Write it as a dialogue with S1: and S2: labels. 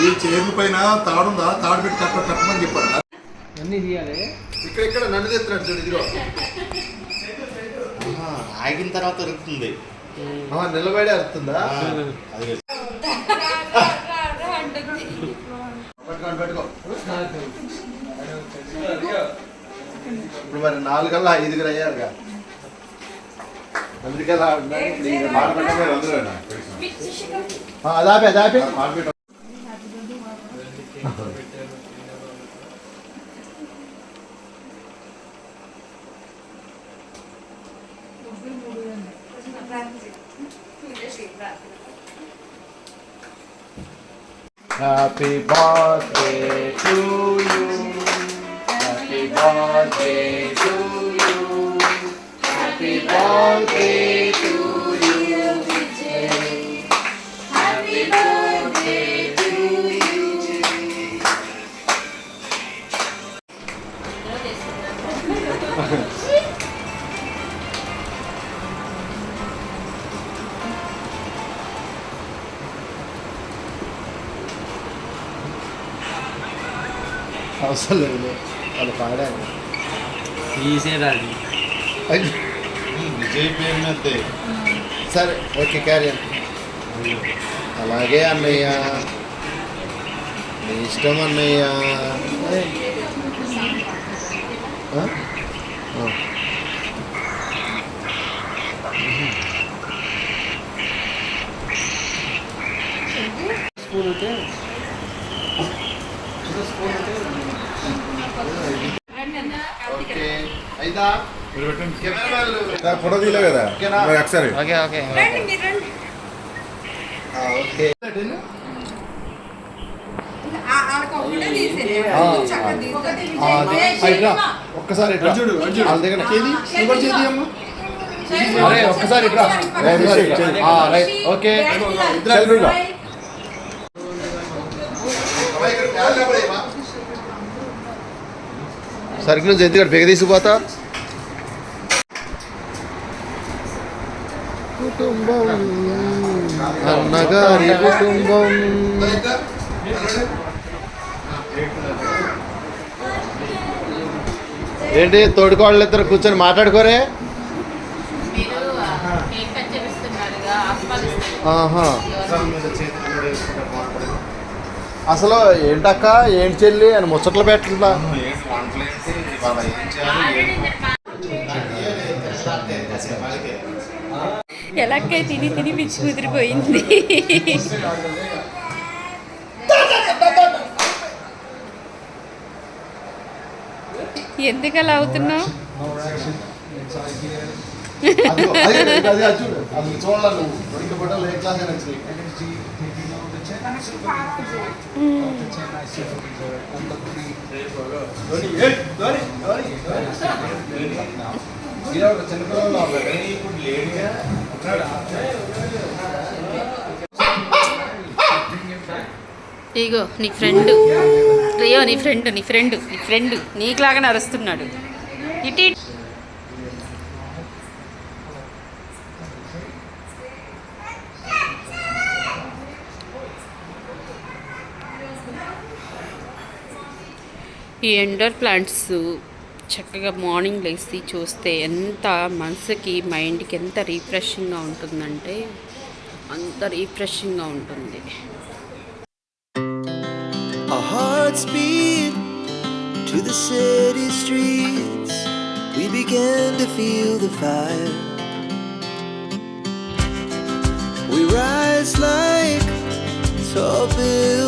S1: ఈ చేరు పైన తాడుందా? తాడు పెట్టి కట్ట కట్టమని చెప్పాడు
S2: అన్నీ తీయాలి.
S1: ఇక్కడ ఇక్కడ నన్ను తెస్తున్నాడు చూడు ఇదిగో.
S3: ఆగిన తర్వాత దొరుకుతుంది
S1: ఆ, నిలబడి అరుతుందా
S3: అది.
S1: నాలుగల్లా ఐదుగురు అయ్యారుగా అందుకే అలా ఉన్నాయి. ఇప్పుడు ఇంకా మాట్లాడటమే. ఆ, అది ఆపే అది ఆపే Happy birthday to you. Happy birthday to you. Happy birthday to you. Happy birthday to you. అవసరం లేదు వాళ్ళు పాడారు
S2: తీసేదాన్ని
S3: విజయ్ పేరు మీద
S1: సరే ఓకే క్యారీ అలాగే అన్నయ్య నీ ఇష్టం అన్నయ్య ఆ? ఆ.
S2: స్పూన్ ఉంటే స్పూన్ ఉంటే
S1: ఓకే అయిదా
S4: ఫోటో తీయలే కదా
S1: ఓకేనా?
S4: మరి ఒకసారి
S2: ఓకే ఓకే
S1: ఆ, ఓకే
S5: ఆ,
S1: ఆ, అది- ఆ, ఇట్రా ఒక్కసారి ఇట్రా చూడు వాళ్ళ దగ్గర చేది ఎవరు చేది అమ్మా అరే ఒక్కసారి ఇట్రా ఒక్కసారి ఇట్రా. ఆ, రైట్ ఓకే సెల్ఫీగా సర్కిల్ నుంచి ఎందుకంటే బెగ తీసుకుపోతా. కుటుంబం అన్నగారి కుటుంబం. ఏంటి తోడుకోళ్ళు ఇద్దరు కూర్చొని మాట్లాడుకోరే? అసలు ఏంటక్క? ఏంటి చెల్లి అని ముచ్చట్లు
S3: వంటలు ఏం చేయాలి?
S5: ఎలాగై తిని తిని పిచ్చి కుదిరిపోయింది ఎందుకు అలా అవుతున్నావు
S1: చూడాలి నువ్వు
S5: ఇగో నీ ఫ్రెండ్. అయ్యో నీ ఫ్రెండ్ నీ ఫ్రెండ్ నీ ఫ్రెండ్. నీకులాగా అరుస్తున్నాడు ఇటు. ఈ ఇండోర్ ప్లాంట్స్ చక్కగా మార్నింగ్ లేచి చూస్తే ఎంత మనసుకి మైండ్కి ఎంత రీఫ్రెషింగ్గా ఉంటుందంటే అంత రీఫ్రెషింగ్గా ఉంటుంది
S6: to the city streets. We began to feel the fire. We rise like tall buildings